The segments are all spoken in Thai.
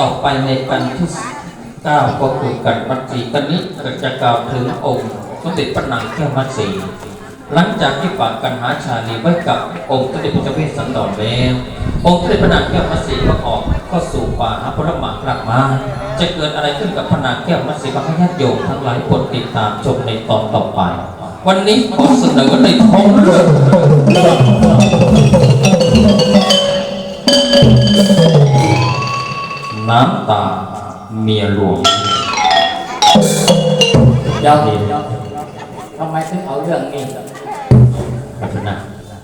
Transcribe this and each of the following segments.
่อไปในปันทุสก้าก็คือกันมัตสีกันนี้ก็จะกล่าวถึงองค์สมเด็จพระนางแก้วมัตสีหลังจากที่ฝากกันหาชาลีไว้กับองค์สมเด็จพระเจ้าเพศสันดรแล้วองค์สมเด็จพระนางแก้วมัตสีก็ออกเข้าสู่ป่าหาผลหมากลักมาจะเกิดอะไรขึ้นกับพระนางแก้วมัตสีบ้างญาติโยมทั้งหลายคนติดตามชมในตอนต่อไป วันนี้ขอเสนอในท้องเรื่อง น้ำตาเมียหลวงเดี๋ยวทำไมถึงเอาเรื่องนี้พัฒนา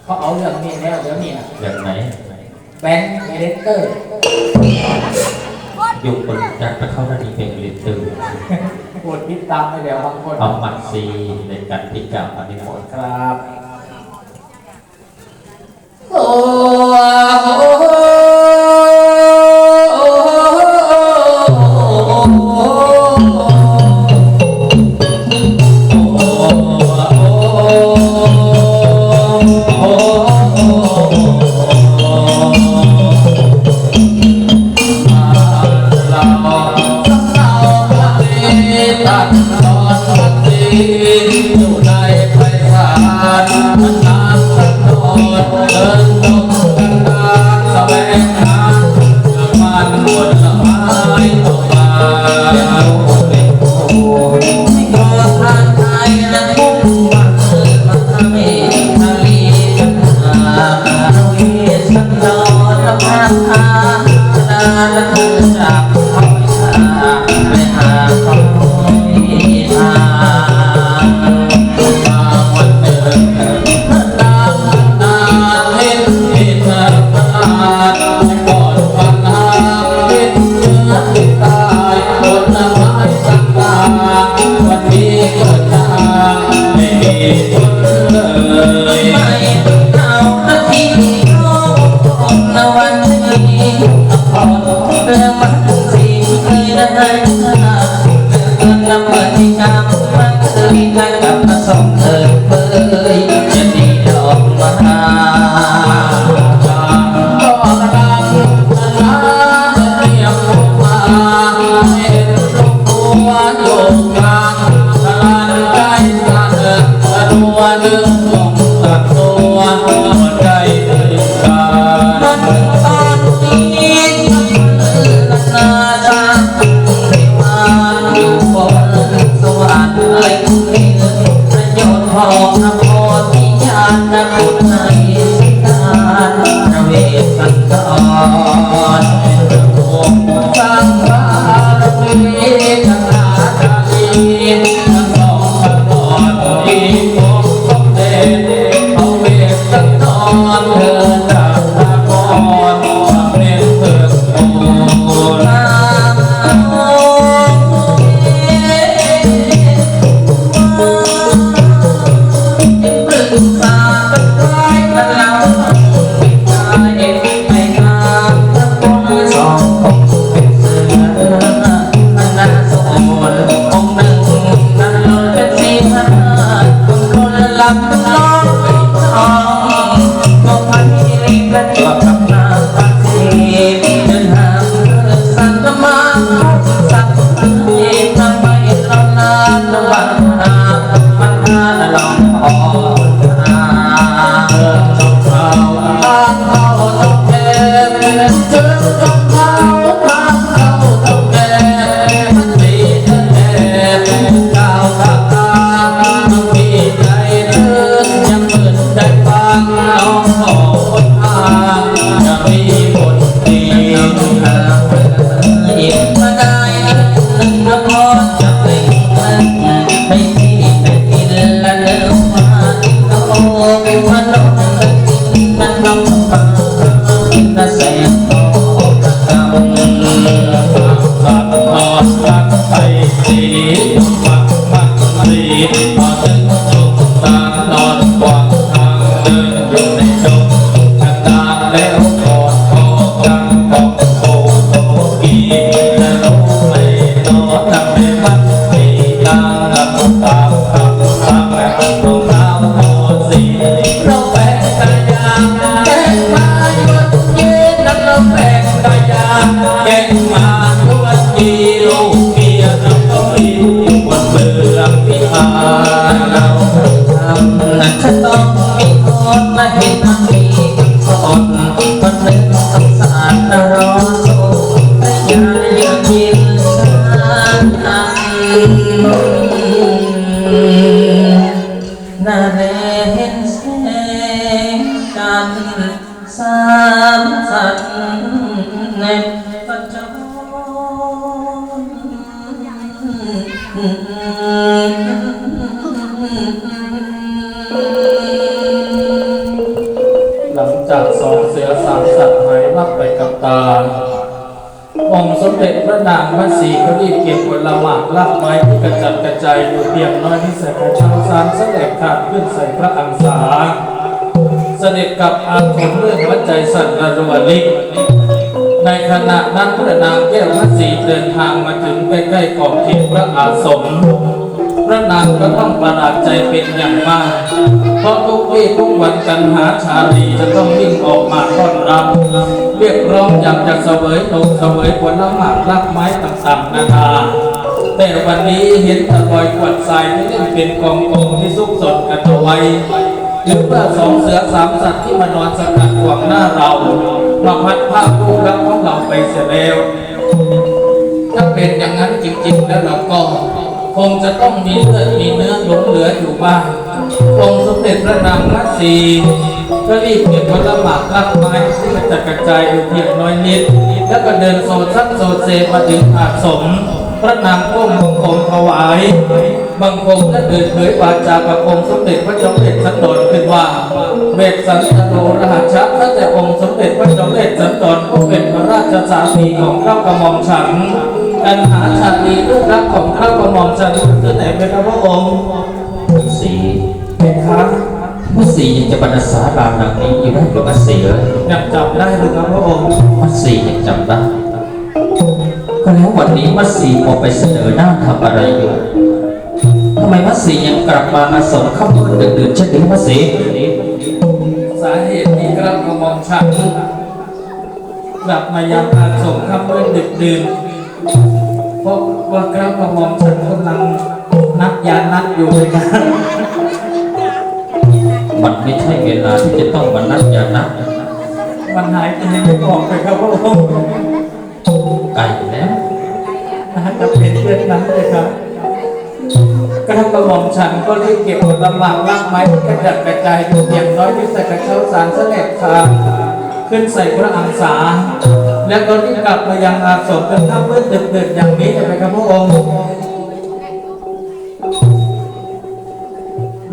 เขาเอาเรื่องนี้แล้วเดี๋ยวนี้อย่างไหนแบนเอเดเตอร์ยุคคนจากไปเข้านาดีเป็นลิตรปวดติดตามไปเดี๋ยวบางคนเอามัดซีในการพิจารณานิมนต์ครับโอ้านานละเธอจาก ฉั พระนางพระศรีก็รีบเก็บผลหมากลากไม้ที่กระจัดกระจายอยู่เพียงน้อยที่ใส่กระชังสารเสด็จขาดขึ้นใส่พระอังสาเสด็จกับอาคมเรื่องวัดใจสั่นระรวลิกในขณะนั้นพระนางแก้วพระศรีเดินทางมาถึงใกล้ๆขอบเขตพระอาสม พระนางก็ต้องประหลาดใจเป็นอย่างมาก เพราะทุกวี่ทุกวันกันหาชาลีจะต้องวิ่งออกมาต้อนรับ เรียกร้องอยากจะเสวยนมเสวยผลหมากลักไม้ต่างๆนานาแต่วันนี้เห็นตะลอยกวดทรายที่เล่นเป็นกองกองที่ซุกสนกันเอาไว้หรือว่าสองเสือสามสัตว์ที่มานอนสกัดขวางหน้าเรามาพัดภาพลูกรักของเราไปเสียแล้ว ถ้าเป็นอย่างนั้นจริงๆแล้วเราก็ คงจะต้องมีเลือดมีเนื้อหลงเหลืออยู่บ้างองค์สมเด็จพระนางมัตสีก็รีบเก็บผลหมากรากไม้ที่กระจัดกระจายอยู่เพียงน้อยนิด แล้วก็เดินโซซัดโซเซมาถึงอาสม พระนางก้มบังคมถวายบังคมและเดินเผยวาจากับองค์สมเด็จพระจอมเด็จสันดอนขึ้นว่าเวทสันตโนรหัสชัดตั้งแต่องค์สมเด็จพระจอมเด็จสันดอนก็เป็นพระราชสามีของข้ากระหม่อมฉัน กันหาชาลีลูกรักของข้ากระหม่อมฉันคือไหนเป็นพระองค์สีเป็นครับมัดสียังจะบรรณสารามหลังนี้อยู่ได้หรือมัดสีเอ้ยยังจำได้หรือครับพระองค์มัดสียังจำได้ก็แล้ววันนี้มัดสีออกไปเสนอหน้าทำอะไรอยู่ทำไมมัดสียังกลับมาอาสมเข้ามืดดึกๆเช่นนี้มัดสีสาเหตุที่กระหม่อมฉันกลับมายังอาสมค่ำมืดดึกดื่น เพราะว่ากระหม่อมฉันกำลังนับยานัดอยู่เลยกันมันไม่ใช่เวลาที่จะต้องมานัดยานัดมันหายใจไม่ออกเลยครับพระองค์ไกลแล้วน่าจะเป็นเช่นนั้นเลยครับกระกระหม่อมฉันก็รีบเก็บผลหมากลากไม้ที่กระจัดกระจายอยู่อย่างน้อยที่ใส่กระเช้าสารเสล็ดคาขึ้นใส่พระอังสา แล้วก็รีบกลับมายังอาสมจนค่ำมืดดึกๆอย่างนี้เลยครับพระองค์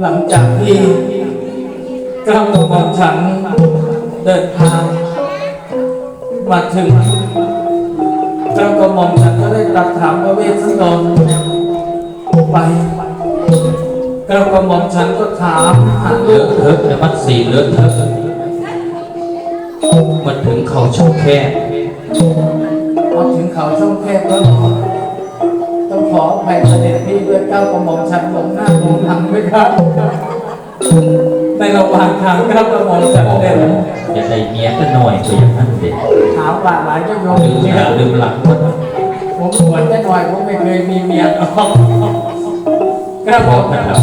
หลังจากที่กระหม่อมฉันเดินทาง มาถึงกระหม่อมฉันก็ได้ตรัสถามพระเวสสันดรไปกระหม่อมฉันก็ถามหาเลลูอะกเทอะแต่มัดสีเลือะเทอะมันถึงเขาช่องแคบ พอถึงเขาช่องแคบแล้วเหรอต้องขออภัยเสด็จพี่ด้วยเก้ากระหม่อมฉันหลงหน้าหลงหลังด้วยครับ ในระหว่างทางกระหม่อมฉันเดินอย่าได้เมียก็หน่อยก็อย่างนั้นเด็กถามหลานหลายเจ้าโยมลืมเนี่หน้ายลืมหลังมันผมสวนแค่หน่อยผมไม่เคยมีเมียหรอกกระหพม่ออมกันแล้ว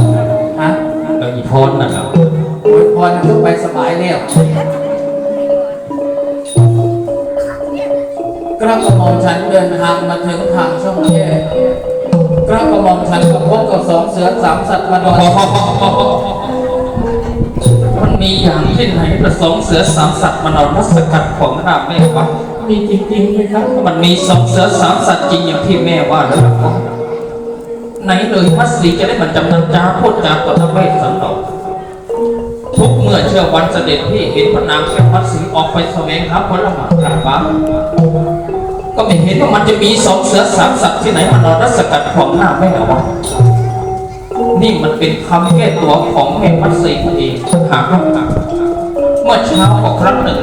ฮะแล้วอีพรนะครับโอ้ยพอนะลูกไปสบายแล้ว กระหม่อมฉันเดินทางมาถึงทางช่องแคบกระหม่อมฉันก็พบกับสองเสือสามสัตว์มานอนมันมีอย่างที่ไหนประสงค์เสือสามสัตว์มานอนรัศกัดของหน้าแม่วะมีจริงๆไหมครับ มันมีสองเสือสามสัตว์จริงอย่างที่แม่ว่าหรือเปล่าไหนเลยมัสลีจะได้มันจำนันจาพูดจาต่อทเวศสันดอกทุกเมื่อเชื่อวันเสด็จพี่เห็นพระนางแค่มัสลีออกไปแสวงหาผลไม้กลับบ้าน ก็ไม่เห็นว่ามันจะมีสองเสือสามสัตว์ที่ไหนมานอนรัศกัดของหน้าแม่วะนี่มันเป็นคำแก้ตัวของแม่มัตสีเองหากว่าเมื่อเช้าก็ครั้งหนึ่ง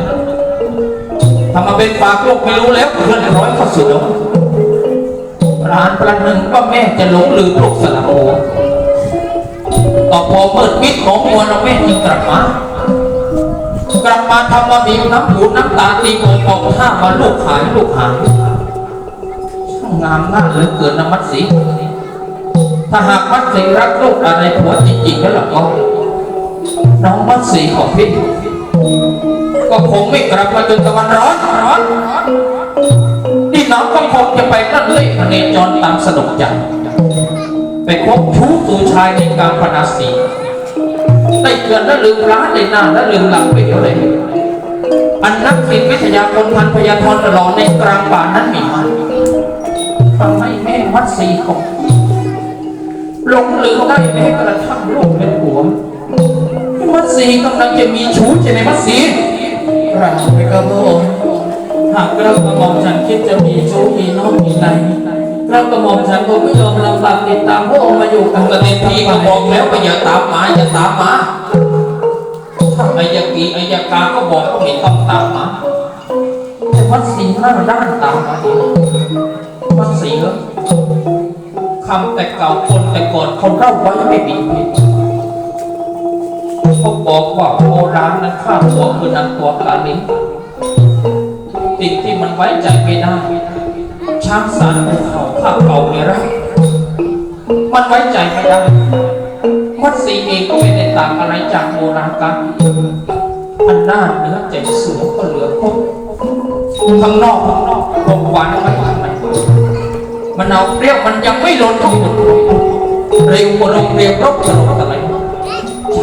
ทำมาเป็นปากโลกไม่รู้แล้วเพื่อนร้อยเข้าสู่แล้วร้านประหนึ่งว่าแม่จะหลงลืมลูกสละโอต่อพอเมื่อมิดของมัวเราแม่จึงกลับมากลับมาทำมาบีบน้ำหูน้ำตาตีโกงบอกท่ามาลูกหายลูกหาย งามหน้าเหลือเกินนะมัตสีถ้าหากมัดสีรักลูกอะไรผัวจริงๆแล้วล่ะก็น้องมัดสีของพี่ก็คงไม่กลับมาจนตะวันร้อนร้อนนี่น้องก็คงจะไปนั่นเลยพเนจรตามสนุกใจไปคบชู้ตูชายในกลางพนาสีได้เกินและลืมร้านในหน้าและลืมหลังไปเดียวเลยอันนักบินวิทยาคนพันพยาธรตลอดในกลางป่านั้นมีมัน ให้แม่มัดสีของหลงลืมได้แม้กระทั่งลูกเป็นหัวมัดสีกำลังจะมีชู้ใช่ไหมมัดสีกราบไปครับพระองค์หากเรากระหม่อมฉันคิดจะมีชู้มีน้องมีในเรากระหม่อมฉันคงไม่ยอมลำบากติดตามพระองค์มาอยู่กับปกติพี่ก็บอกแล้วว่าอย่าตามมาอย่าตามมาถ้าอายกีอายการก็บอกว่าไม่ต้องตามมาแต่มัดสีหน้าด้านตามมาเองมัดสีเหรอ คำแต่เก่าคนแต่ก่อนเขาเล่าไว้ไม่ผิดผิดเขาบอกว่าโบราณนั้นฆ่าตัวคือนางตัวกาลิงสิ่งที่มันไว้ใจไม่ได้ช้างสารภูเขาข้าเก่าเนี่ยรักมันไว้ใจไม่ได้มัดสีเองก็ไม่ได้ต่างอะไรจากโบราณกันอันหน้าเนื้อใจเสือก็เหลือครบข้างนอกข้างนอกลมหวานไว้ข้า มันเอาเปรี้ยวมันยังไม่หล้นทุกคนเร็วกว่าโรงเรียนรบกระโดดอะไร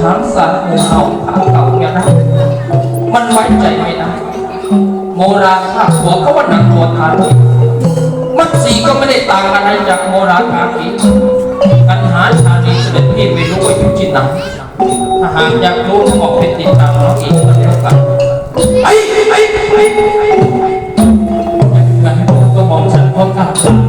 ช้างสารภูเขาข้าเก่าเนี่ยรักมันไว้ใจไม่ได้โมราฆ่าหัวเขาว่าหนังตัวทานมัดสีก็ไม่ได้ต่างอะไรจากโมราคากีกันหาชาลีเสด็จพี่ไม่รู้ว่าอยู่ที่ไหนถ้าหากอยากรู้ก็บอกเป็นติดตามน้องอีกก็แล้วกันไอ้ไอ้ไอ้งั้นก็มองฉันพร้อมกัน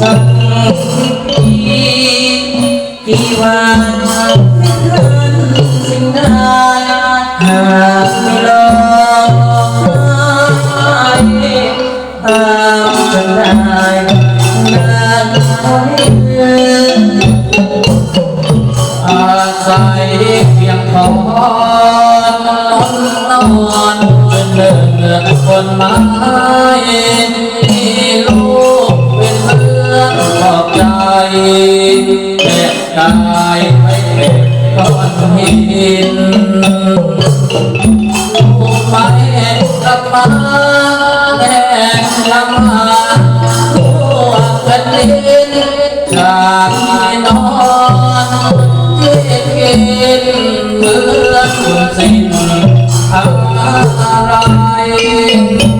สักทีกี่วันไม่ทันสิ่งใดหากไม่ลองหายตามกันได้นานคอยเดินอาศัยเพียงพอนนนอนเป็นเดินคนม้ลู ใจแก่กายไม่เก็บก้อนหินผู้ไปกลับมาแดงลำมาทั่วแผ่นดินจากที่นอนที่กินเหมือนสิ้นอะไร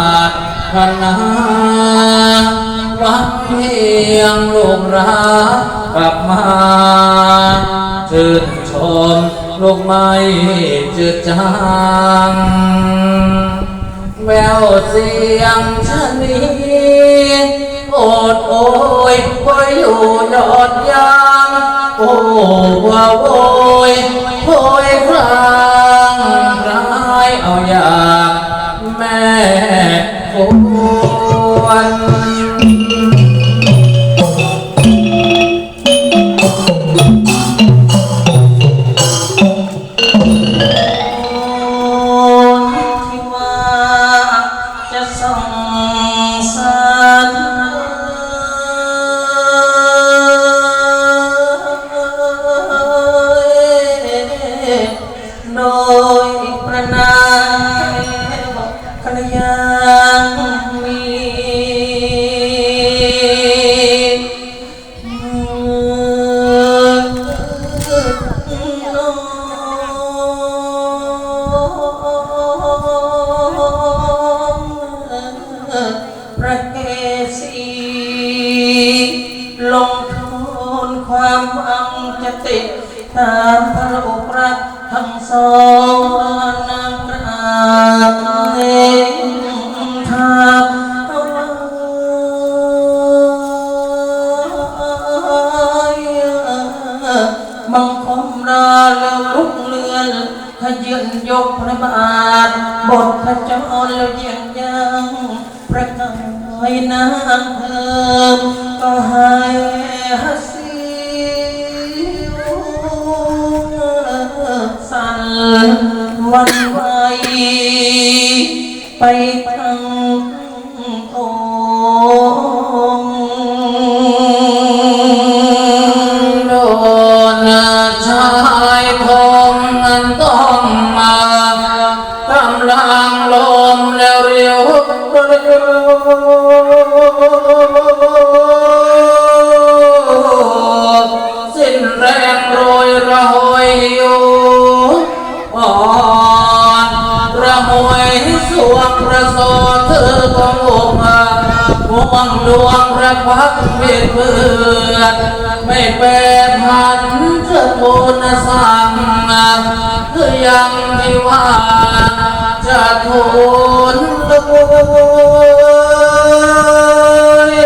ยังปราดพนาวังเพียงลูกรักกลับมาชื่นชมลูกไม่จืดจางแววเสียงชะนีโอดโอยคอยอยู่ยอดยางโอ้ว่าโวยโอยครางร้ายเอาอย่าง ติตามพระอกรักทั้งสองนางกราบเนทาบังคมราแล้วลุกเลือนขยืนยกพระบาทบทพระจรแล้วเยี่ยงยังพระกายนางเพิ่มก็ให้ฮัส วันไหวไปทั้งองโดนชายคงเงินต้องมากำลังลมแล้วเรียวสิ้นแรงโรยระหอยอยู่ ระสดเธอของอกมาห่วงดวงรักพักเบียดเบือนไม่เป็นพันเธอบุญสั่งคือยังที่ว่าจะทูลลย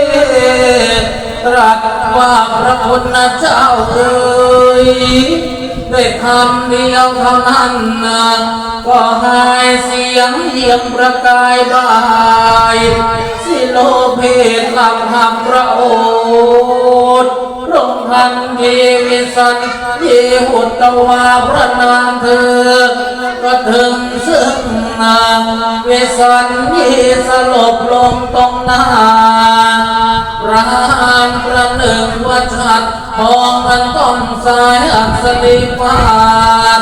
รัสว่าพระคุณเจ้าเอ๋ยด้วยคำเดียวเท่านั้นก็หายเสียงเยี่ยมประกายบาย สิโลเพศลำหำพระโอษฐ์ลงทันทีวิสันเยหุตวาพระนามเธอก็ถึงซึ่งนาวิสันเยสลบลงตรงหน้าประารประหนึ่งว่าชัดทองมันต้นสายอัศรีฟา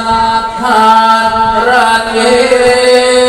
ดรา เ